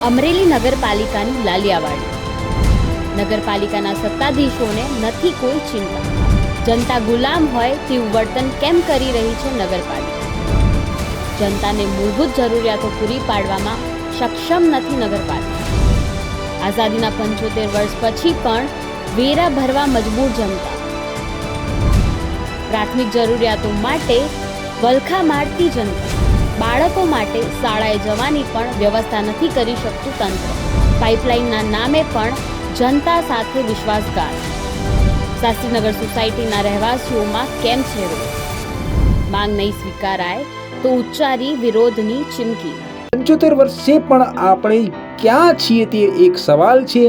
અમરેલી નગરપાલિકાની લાલિયાવાડી. નગરપાલિકાના સત્તાધીશોને નથી કોઈ ચિંતા. જનતા ગુલામ હોય તેવું વર્તન કેમ કરી રહી છે નગરપાલિકા? જનતાને મૂળભૂત જરૂરિયાતો પૂરી પાડવામાં સક્ષમ નથી નગરપાલિકા. આઝાદીના પંચોતેર વર્ષ પછી પણ વેરા ભરવા મજબૂર જનતા. પ્રાથમિક જરૂરિયાતો માટે વલખા મારતી જનતા. બાળકો માટે શાળાએ જવાની પણ વ્યવસ્થા નથી કરી શકતું તંત્ર. પાઇપલાઇનના નામે પણ જનતા સાથે વિશ્વાસઘાત. શાસ્ત્રીનગર સોસાયટીના રહેવાસીઓમાં કેમ છે માંગ નહીં સ્વીકારાય તો ઉચ્ચારી વિરોધની ચીમકી. પંચોતેર વર્ષે પણ આપણે ક્યાં છીએ તે એક સવાલ છે.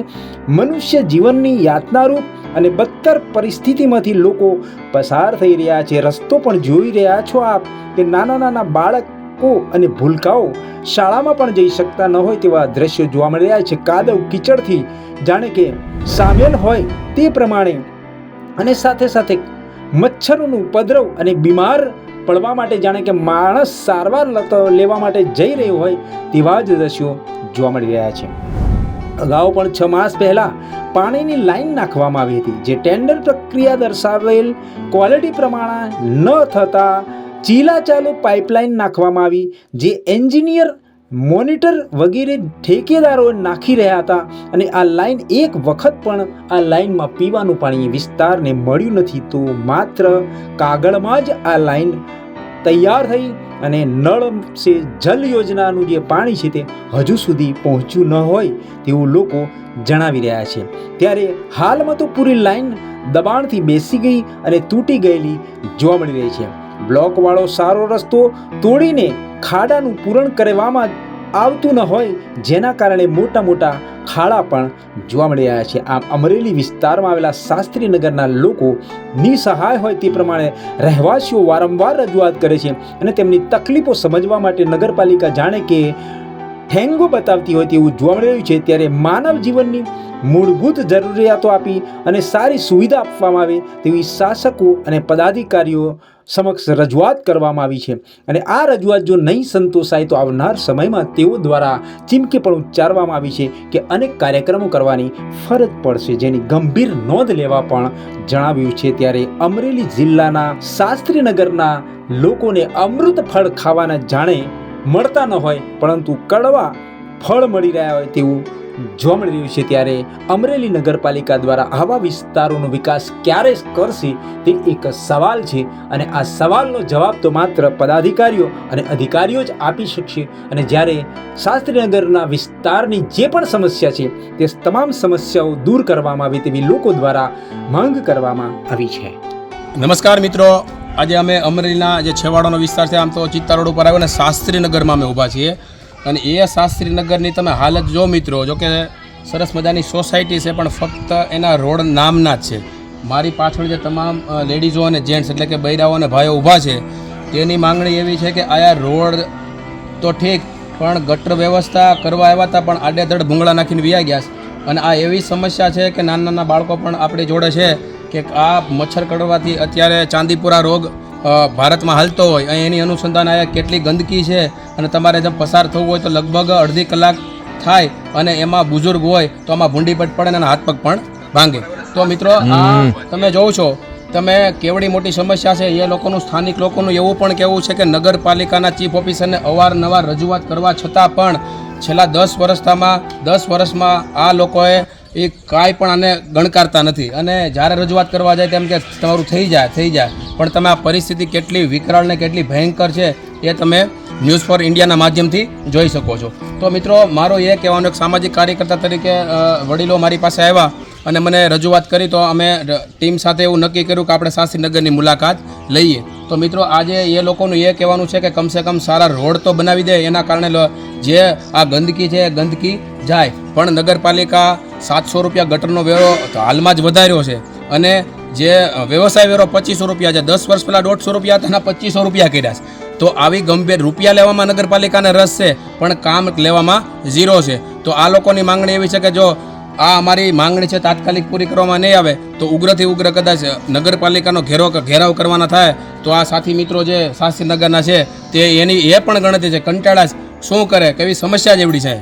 મનુષ્ય જીવનની યાતનારૂપ અને બદતર પરિસ્થિતિમાંથી લોકો પસાર થઈ રહ્યા છે. રસ્તો પણ જોઈ રહ્યા છો આપ કે નાના નાના બાળકો અને ભૂલકાઓ શાળામાં પણ જઈ શકતા ન હોય તેવા દ્રશ્યો જોવા મળી રહ્યા છે. કાદવ કીચડથી જાણે કે સામેલ હોય તે પ્રમાણે અને સાથે સાથે મચ્છરોનું ઉપદ્રવ અને બીમાર પડવા માટે જાણે કે માણસ સારવાર લેવા માટે જઈ રહ્યો હોય તેવા જ દ્રશ્યો જોવા મળી રહ્યા છે. અગાઉ પણ છ માસ પહેલાં પાણીની લાઈન નાખવામાં આવી હતી, જે ટેન્ડર પ્રક્રિયા દર્શાવેલ ક્વોલિટી પ્રમાણે ન થતા ચીલા ચાલુ પાઇપલાઇન નાખવામાં આવી, જે એન્જિનિયર, મોનિટર વગેરે ઠેકેદારો નાખી રહ્યા હતા અને આ લાઈન એક વખત પણ આ લાઈનમાં પીવાનું પાણી વિસ્તારને મળ્યું નથી તો માત્ર કાગળમાં જ આ લાઈન તૈયાર થઈ અને નળ સે જલ યોજનાનું જે પાણી છે તે હજુ સુધી પહોંચ્યું ન હોય તેવું લોકો જણાવી રહ્યા છે. ત્યારે હાલમાં તો પૂરી લાઈન દબાણથી બેસી ગઈ અને તૂટી ગયેલી જોવા મળી રહી છે. બ્લોકવાળો સારો રસ્તો તોડીને ખાડાનું પૂરણ કરવામાં આવતું ન હોય, જેના કારણે મોટા મોટા ખાડા પણ જોવા મળી રહ્યા છે. આમ અમરેલી વિસ્તારમાં આવેલા શાસ્ત્રીનગરના લોકો નિસહાય હોય તે પ્રમાણે રહેવાસીઓ વારંવાર રજૂઆત કરે છે અને તેમની તકલીફો સમજવા માટે નગરપાલિકા જાણે કે ઠેંગો બતાવતી હોય તેવું જોવા મળી રહ્યું છે, ત્યારે માનવ જીવનની મૂળભૂત જરૂરિયાતો આપી અને સારી સુવિધા આપવામાં આવે તેવી શાસકો અને પદાધિકારીઓ સમક્ષ રજૂઆત કરવામાં આવી છે. અને આ રજૂઆત જો નહીં સંતોષાય તો આવનાર સમયમાં તેઓ દ્વારા ચીમકી પણ ઉચ્ચારવામાં આવી છે કે અનેક કાર્યક્રમો કરવાની ફરજ પડશે, જેની ગંભીર નોંધ લેવા પણ જણાવ્યું છે. ત્યારે અમરેલી જિલ્લાના શાસ્ત્રીનગરના લોકોને અમૃત ફળ ખાવાના જાણે મળતા ન હોય, પરંતુ કડવા ફળ મળી રહ્યા હોય તેવું જોવા મળી રહ્યું છે ત્યારે અમરેલી નગરપાલિકા દ્વારા આવા વિસ્તારોનો વિકાસ ક્યારે કરશે તે એક સવાલ છે અને આ સવાલનો જવાબ તો માત્ર પદાધિકારીઓ અને અધિકારીઓ જ આપી શકશે અને જ્યારે શાસ્ત્રીનગરના વિસ્તારની જે પણ સમસ્યા છે તે તમામ સમસ્યાઓ દૂર કરવામાં આવે તેવી લોકો દ્વારા માંગ કરવામાં આવી છે. નમસ્કાર મિત્રો આજે અમે અમરેલીના જે છેવાડાનો વિસ્તાર છે, આમ તો ચિત્તા રોડ ઉપર આવ્યો અને શાસ્ત્રીનગરમાં અમે ઊભા છીએ અને એ શાસ્ત્રીનગરની તમે હાલત જો મિત્રો, જો કે સરસ મજાની સોસાયટી છે, પણ ફક્ત એના રોડ નામના જ છે મારી પાછળ જે તમામ લેડીઝો અને જેન્ટ્સ એટલે કે બૈરાઓ અને ભાઈઓ ઊભા છે, તેની માંગણી એવી છે કે આયા રોડ તો ઠીક, પણ ગટર વ્યવસ્થા કરવા આવ્યા હતા, પણ આડેધડ ભૂંગળા નાખીને વ્યા ગયા. અને આ એવી સમસ્યા છે કે નાના નાના બાળકો પણ આપણી જોડે છે કે આ મચ્છર કરડવાથી અત્યારે ચાંદીપુરા રોગ ભારતમાં હાલતો હોય એની અનુસંધાન આ કેટલી ગંદકી છે અને તમારે જેમ પસાર થવું હોય તો લગભગ અડધી કલાક થાય અને એમાં બુઝુર્ગ હોય તો આમાં ભૂંડી પટ પડે અને હાથ પગ પણ ભાંગે. તો મિત્રો આ તમે જોવો છો તમે કેવડી મોટી સમસ્યા છે એ લોકોનું સ્થાનિક લોકોનું એવું પણ કહેવું છે કે નગરપાલિકાના ચીફ ઓફિસરને અવારનવાર રજૂઆત કરવા છતાં પણ છેલ્લા દસ વર્ષતામાં દસ વર્ષમાં આ લોકોએ એ કાંઈ પણ આને ગણકારતા નથી. અને જ્યારે રજૂઆત કરવા જાય તેમ કે તમારું થઈ જાય થઈ જાય. પણ તમે આ પરિસ્થિતિ કેટલી વિકરાળ ને કેટલી ભયંકર છે એ તમે ન્યૂઝ ફોર ઇન્ડિયાના માધ્યમથી જોઈ શકો છો. તો મિત્રો, મારો એ કહેવાનો એક સામાજિક કાર્યકર્તા તરીકે વડીલો મારી પાસે આવ્યા અને મને રજૂઆત કરી, તો અમે ટીમ સાથે એવું નક્કી કર્યું કે આપણે શાસ્ત્રીનગરની મુલાકાત લઈએ. તો મિત્રો, આજે એ લોકોનું એ કહેવાનું છે કે કમસે કમ સારા રોડ તો બનાવી દે, એના કારણે જે આ ગંદકી છે એ ગંદકી જાય. પણ નગરપાલિકા સાતસો રૂપિયા ગટરનો વેરો હાલમાં જ વધાર્યો છે. અને જે વ્યવસાય વેરો પચીસો રૂપિયા છે. દસ વર્ષ પહેલાં દોઢસો રૂપિયા હતા, એના પચીસો રૂપિયા કર્યા છે. તો આવી ગંભીર રૂપિયા લેવામાં નગરપાલિકાને રસ છે, પણ કામ લેવામાં ઝીરો છે. તો આ લોકોની માંગણી એવી છે કે જો આ અમારી માંગણી છે તાત્કાલિક પૂરી કરવામાં નહીં આવે, તો ઉગ્રથી ઉગ્ર કદાચ નગરપાલિકાનો ઘેરો ઘેરાવ કરવાના થાય, તો આ સાથી મિત્રો જે શાસ્ત્રીનગરના છે, તે એની, એ પણ ગણતરી છે. કંટાળા શું કરે, કેવી સમસ્યા જેવડી છે.